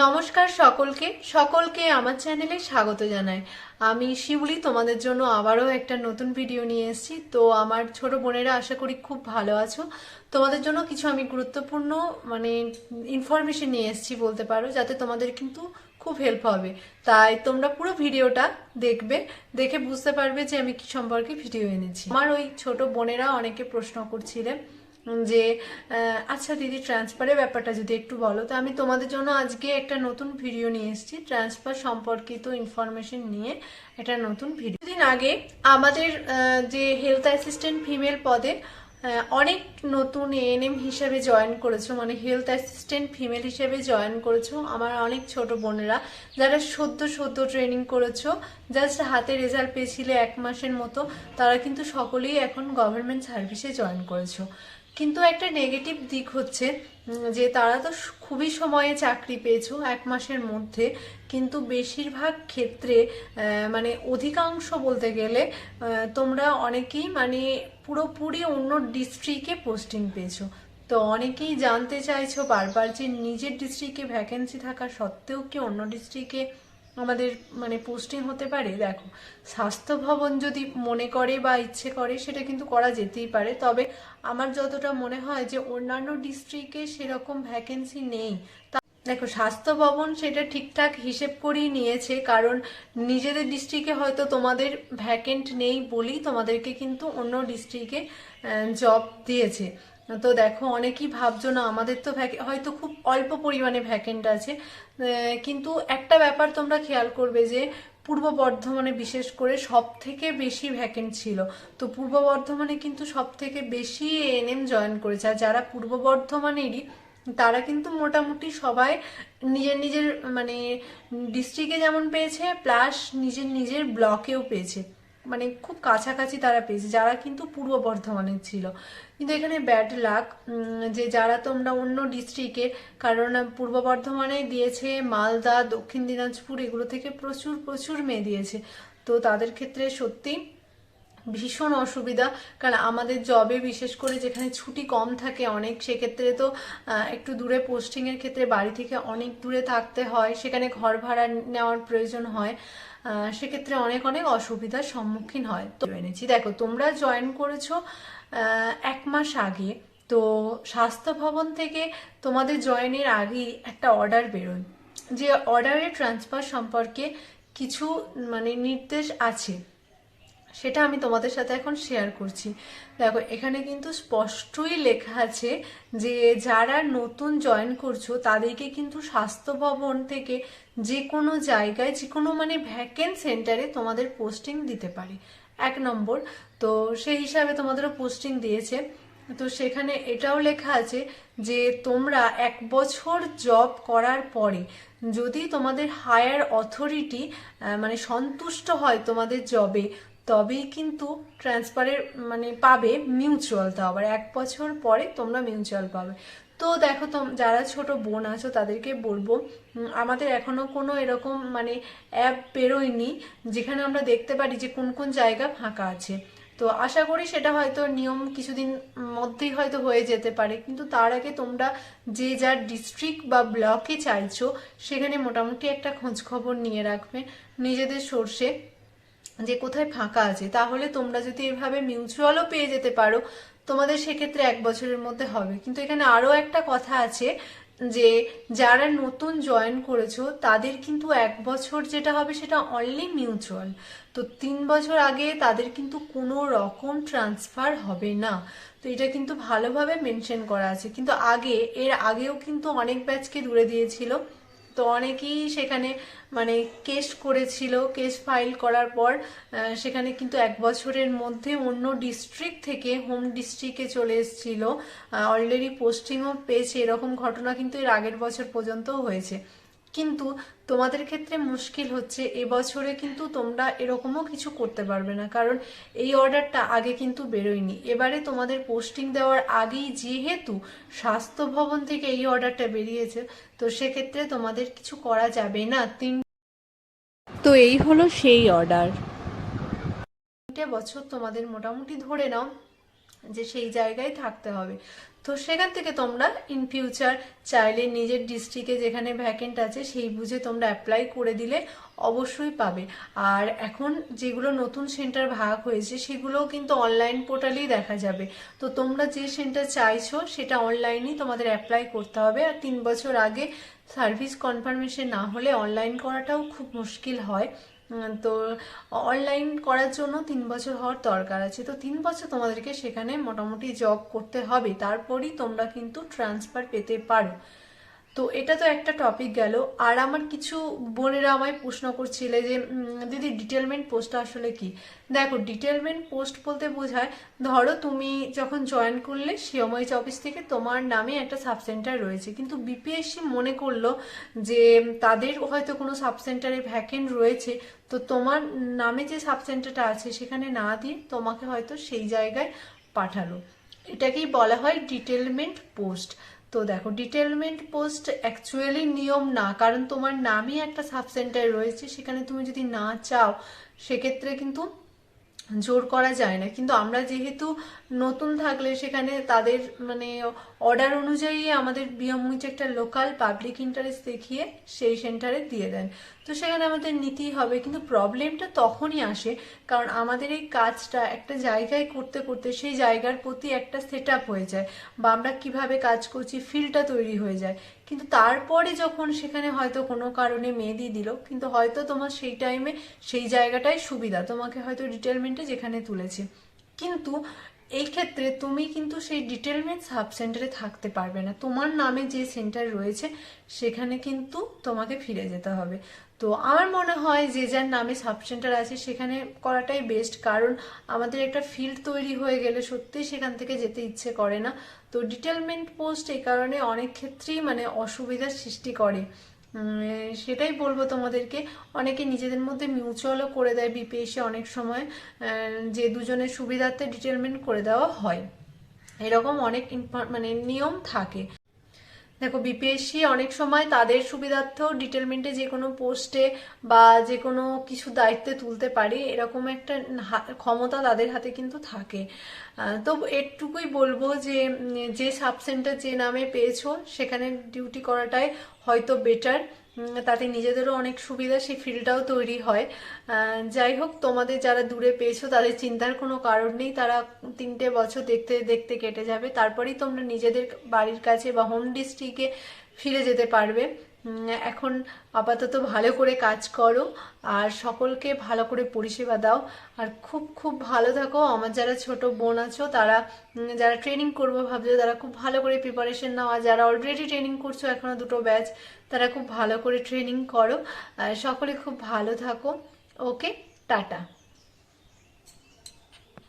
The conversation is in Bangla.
নমস্কার সকলকে সকলকে আমার চ্যানেলে স্বাগত জানাই। আমি শিউলি তোমাদের জন্য আবারও একটা নতুন ভিডিও নিয়ে এসেছি। তো আমার ছোট বোনেরা আশা করি খুব ভালো আছো। তোমাদের জন্য কিছু আমি গুরুত্বপূর্ণ মানে ইনফরমেশন নিয়ে এসেছি বলতে পারো, যাতে তোমাদের কিন্তু খুব হেল্প হবে। তাই তোমরা পুরো ভিডিওটা দেখবে, দেখে বুঝতে পারবে যে আমি কি সম্পর্কে ভিডিও এনেছি। আমার ওই ছোট বোনেরা অনেকে প্রশ্ন করছিলেন যে আচ্ছা দিদি ট্রান্সফারের ব্যাপারটা যদি একটু বলো। তো আমি তোমাদের জন্য আজকে একটা নতুন ভিডিও নিয়ে এসেছি। ট্রান্সফার সম্পর্কিত ইনফরমেশন নিয়ে একটা নতুন ভিডিও দিন আগে আমাদের যে হেলথ অ্যাসিস্ট্যান্ট ফিমেল পদে অনেক নতুন এএনএম হিসেবে জয়েন করেছ। মানে হেলথ অ্যাসিস্ট্যান্ট ফিমেল হিসেবে জয়েন করেছ আমার অনেক ছোট বোনেরা। যারা সদ্য সদ্য ট্রেনিং করেছ জাস্ট হাতে রেজাল্ট পেয়েছিলে এক মাসের মতো, তারা কিন্তু সকলেই এখন গভর্নমেন্ট সার্ভিসে জয়েন করেছ। কিন্তু একটা নেগেটিভ দিক হচ্ছে যে তারা তো খুবই সময়ে চাকরি পেয়েছ এক মাসের মধ্যে, কিন্তু বেশিরভাগ ক্ষেত্রে মানে অধিকাংশ বলতে গেলে তোমরা অনেকেই মানে পুরোপুরি অন্য ডিস্ট্রিক্টে পোস্টিং পেয়েছ। তো অনেকেই জানতে চাইছো বারবার যে নিজের ডিস্ট্রিক্টে ভ্যাকেন্সি থাকা সত্ত্বেও কি অন্য ডিস্ট্রিক্টে আমাদের মানে পোস্টিং হতে পারে, দেখো। স্বাস্থ্য ভবন যদি মনে করে বা ইচ্ছে করে, সেটা কিন্তু করা যেতেই পারে। তবে আমার যতটা মনে হয় যে, অন্যান্য ডিস্ট্রিক্টে সেরকম ভ্যাকেন্সি নেই। দেখো, স্বাস্থ্য ভবন সেটা ঠিকঠাক হিসেব করেই নিয়েছে, কারণ নিজেদের ডিস্ট্রিক্টে হয়তো তোমাদের ভ্যাকেন্ট নেই বলেই তোমাদেরকে কিন্তু অন্য ডিস্ট্রিক্টে জব দিয়েছে। তো দেখো, অনেকেই ভাবছ না, আমাদের তো হয়তো খুব অল্প পরিমাণে ভ্যাকেন্ট আছে। কিন্তু একটা ব্যাপার তোমরা খেয়াল করবে যে, পূর্ব বর্ধমানে বিশেষ করে সব থেকে বেশি ভ্যাকেন্ট ছিল। তো পূর্ব বর্ধমানে কিন্তু সব থেকে বেশি এএনএম জয়েন করেছে। আর যারা পূর্ব বর্ধমানেরই, তারা কিন্তু মোটামুটি সবাই নিজের নিজের মানে ডিস্ট্রিক্টে যেমন পেয়েছে প্লাস নিজের নিজের ব্লকেও পেয়েছে। মানে খুব কাছাকাছি তারা পেয়েছে, যারা কিন্তু পূর্ব বর্ধমানের ছিল। কিন্তু এখানে ব্যাড লাক যে যারা তোমরা অন্য ডিস্ট্রিক্টে কারণ পূর্ব বর্ধমানে দিয়েছে মালদা, দক্ষিণ দিনাজপুর, এগুলো থেকে প্রচুর প্রচুর মেয়ে দিয়েছে। তো তাদের ক্ষেত্রে সত্যি ভীষণ অসুবিধা। কারণ আমাদের জবে বিশেষ করে যেখানে ছুটি কম থাকে অনেক, সেক্ষেত্রে তো একটু দূরে পোস্টিংয়ের ক্ষেত্রে বাড়ি থেকে অনেক দূরে থাকতে হয়, সেখানে ঘর ভাড়া নেওয়ার প্রয়োজন হয়। সেক্ষেত্রে অনেক অনেক অসুবিধার সম্মুখীন হয়। তো এনেছি, দেখো, তোমরা জয়েন করেছ এক মাস আগে। তো স্বাস্থ্য ভবন থেকে তোমাদের জয়েনের আগেই একটা অর্ডার বেরোয়। যে অর্ডারের ট্রান্সফার সম্পর্কে কিছু মানে নির্দেশ আছে। সেটা আমি তোমাদের সাথে এখন শেয়ার করছি। দেখো, এখানে কিন্তু স্পষ্টই লেখা আছে যে যারা নতুন জয়েন করছ, তাদেরকে কিন্তু স্বাস্থ্য ভবন থেকে যে কোনো জায়গায় যে কোনো মানে ভ্যাকেন্ট সেন্টারে তোমাদের পোস্টিং দিতে পারে। এক নম্বর, তো সেই হিসাবে তোমাদেরও পোস্টিং দিয়েছে। তো সেখানে এটাও লেখা আছে যে তোমরা এক বছর জব করার পরে যদি তোমাদের হায়ার অথরিটি মানে সন্তুষ্ট হয় তোমাদের জবে তবেই কিন্তু ট্রান্সফারের মানে পাবে মিউচুয়াল তো আবার এক বছর পরে তোমরা মিউচুয়াল পাবে। তো দেখো তোম, যারা ছোট বোন আছো, তাদেরকে বলব আমাদের এখনও কোনো এরকম মানে অ্যাপ বেরোয়নি, যেখানে আমরা দেখতে পারি যে কোন কোন জায়গা ফাঁকা আছে। তো আশা করি সেটা হয়তো নিয়ম কিছুদিন মধ্যেই হয়তো হয়ে যেতে পারে, কিন্তু তার আগে তোমরা যে যার ডিস্ট্রিক্ট বা ব্লকে চাইছো, সেখানে মোটামুটি একটা খোঁজ খবর নিয়ে রাখবে, নিজেদের সোর্সে যে কোথায় ফাঁকা আছে, তাহলে তোমরা যদি এভাবে মিউচুয়ালও পেয়ে যেতে পারো, তোমাদের সেক্ষেত্রে এক বছরের মধ্যে হবে। কিন্তু এখানে আরও একটা কথা আছে যে, যারা নতুন জয়েন করেছ, তাদের কিন্তু এক বছর যেটা হবে সেটা অনলি মিউচুয়াল তো তিন বছর আগে তাদের কিন্তু কোনো রকম ট্রান্সফার হবে না। তো এটা কিন্তু ভালোভাবে মেনশন করা আছে। কিন্তু আগে, এর আগেও কিন্তু অনেক ব্যাচকে দূরে দিয়েছিল। তো অনেকেই সেখানে মানে কেস করেছিল, কেস ফাইল করার পর সেখানে কিন্তু এক বছরের মধ্যে অন্য ডিস্ট্রিক্ট থেকে হোম ডিস্ট্রিক্টে চলে এসেছিল। অলরেডি পোস্টিংও পেয়েছে এরকম ঘটনা কিন্তু এর আগের বছর পর্যন্ত হয়েছে। কিন্তু তোমাদের ক্ষেত্রে মুশকিল হচ্ছে। এবছরে কিন্তু তোমরা এরকমও কিছু করতে পারবে না। কারণ এই অর্ডারটা আগে কিন্তু বেরোয়নি। এবারে তোমাদের পোস্টিং দেওয়ার আগেই যেহেতু স্বাস্থ্য ভবন থেকে এই অর্ডারটা বেরিয়েছে, তো সেক্ষেত্রে তোমাদের কিছু করা যাবে না। তিন তো এই হলো সেই অর্ডার। তিনটে বছর তোমাদের মোটামুটি ধরে নাও যে সেই জায়গায় থাকতে হবে। তো সেখান থেকে তোমরা ইন ফিউচার চাইলে নিজের ডিস্ট্রিক্টে যেখানে ভ্যাকেন্ট আছে সেই বুঝে তোমরা অ্যাপ্লাই করে দিলে অবশ্যই পাবে। আর এখন যেগুলো নতুন সেন্টার ভাগ হয়েছে সেগুলোও কিন্তু অনলাইন পোর্টালেই দেখা যাবে। তো তোমরা যে সেন্টার চাইছো সেটা অনলাইনেই তোমাদের অ্যাপ্লাই করতে হবে। আর তিন বছর আগে সার্ভিস কনফার্মেশন না হলে অনলাইন করাটাও খুব মুশকিল হয়। তো অনলাইন করার জন্য তিন বছর হওয়ার দরকার আছে। তো তিন বছর তোমাদেরকে সেখানে মোটামুটি জব করতে হবে। তারপরই তোমরা কিন্তু ট্রান্সফার পেতে পারো। তো এটা তো একটা টপিক গেল। আর আমার কিছু বোনেরা আমায় প্রশ্ন করছিলে যে দিদি ডিটেলমেন্ট পোস্ট আসলে কি? দেখো ডিটেলমেন্ট পোস্ট বলতে বোঝায়, ধরো তুমি যখন জয়েন করলে সিওমইচ অফিস থেকে তোমার নামে একটা সাব সেন্টার রয়েছে। কিন্তু বিপিএসসি মনে করল যে, তাদের হয়তো কোনো সাব সেন্টারে ভ্যাকেন্ট রয়েছে, তো তোমার নামে যে সাব সেন্টারটা আছে সেখানে না দিয়ে তোমাকে হয়তো সেই জায়গায় পাঠালো। এটাকেই বলা হয় ডিটেলমেন্ট পোস্ট তো দেখো ডিটেলমেন্ট পোস্ট অ্যাকচুয়ালি নিয়ম না, কারণ তোমার নামই একটা সাব সেন্টার রয়েছে, সেখানে তুমি যদি না চাও, সেক্ষেত্রে কিন্তু জোর করা যায় না। কিন্তু আমরা যেহেতু নতুন থাকলে সেখানে তাদের মানে অর্ডার অনুযায়ী আমাদের বিয়মুইচ একটা লোকাল পাবলিক ইন্টারেস্ট দেখিয়ে সেই সেন্টারে দিয়ে দেন। তো সেখানে আমাদের নিতেই হবে। কিন্তু প্রবলেমটা তখনই আসে কারণ আমাদের এই কাজটা একটা জায়গায় করতে করতে সেই জায়গার প্রতি একটা সেট হয়ে যায় বা আমরা কীভাবে কাজ করছি ফিলটা তৈরি হয়ে যায়। কিন্তু তারপরে যখন সেখানে হয়তো কোনো কারণে মেহেদি দিল, কিন্তু হয়তো তোমার সেই টাইমে সেই জায়গাটাই সুবিধা, তোমাকে হয়তো ডিটেলমেন্টে যেখানে তুলেছে। কিন্তু এই ক্ষেত্রে তুমি কিন্তু সেই ডিটেলমেন্ট সাব সেন্টারে থাকতে পারবে না। তোমার নামে যে সেন্টার রয়েছে, সেখানে কিন্তু তোমাকে ফিরে যেতে হবে। তো আমার মনে হয় যে যার নামে সাব সেন্টার আছে, সেখানে করাটাই বেস্ট কারণ আমাদের একটা ফিল্ড তৈরি হয়ে গেলে সত্যিই সেখান থেকে যেতে ইচ্ছে করে না। তো ডিটেলমেন্ট পোস্ট এই কারণে অনেক ক্ষেত্রেই মানে অসুবিধার সৃষ্টি করে। সেটাই বলব তোমাদেরকে। অনেকে নিজেদের মধ্যে মিউচুয়ালও করে দেয় বিপিএসে অনেক সময় যে দুজনের সুবিধার্থে ডিটেলমেন্ট করে দেওয়া হয়। এরকম অনেক মানে নিয়ম থাকে। দেখো বিপিএসসি অনেক সময় তাদের সুবিধার্থেও ডিটেলমেন্টে যে কোনো পোস্টে বা যে কোনো কিছু দায়িত্বে তুলতে পারে, এরকম একটা ক্ষমতা তাদের হাতে কিন্তু থাকে। তো এটুকুই বলব যে যে সাব সেন্টার যে নামে পেয়েছ, সেখানে ডিউটি করাটাই হয়তো বেটার তাতে নিজেদেরও অনেক সুবিধা, সেই ফিল্ডটাও তৈরি হয়। যাই হোক, তোমাদের যারা দূরে পেয়েছ, তাদের চিন্তার কোনো কারণ নেই। তারা তিনটে বছর দেখতে দেখতে কেটে যাবে। তারপরেই তোমরা নিজেদের বাড়ির কাছে বা হোম ডিস্ট্রিক্টে ফিরে যেতে পারবে। এখন আপাতত ভালো করে কাজ করো, আর সকলকে ভালো করে পরিষেবা দাও। আর খুব খুব ভালো থাকো। আমার যারা ছোট বোন আছো, তারা যারা ট্রেনিং করব ভাবছ, তারা খুব ভালো করে প্রিপারেশন নাও। আর যারা অলরেডি ট্রেনিং করছ, এখনও দুটো ব্যাচ তারা খুব ভালো করে ট্রেনিং করো। সকলে খুব ভালো থাকো। ওকে টাটা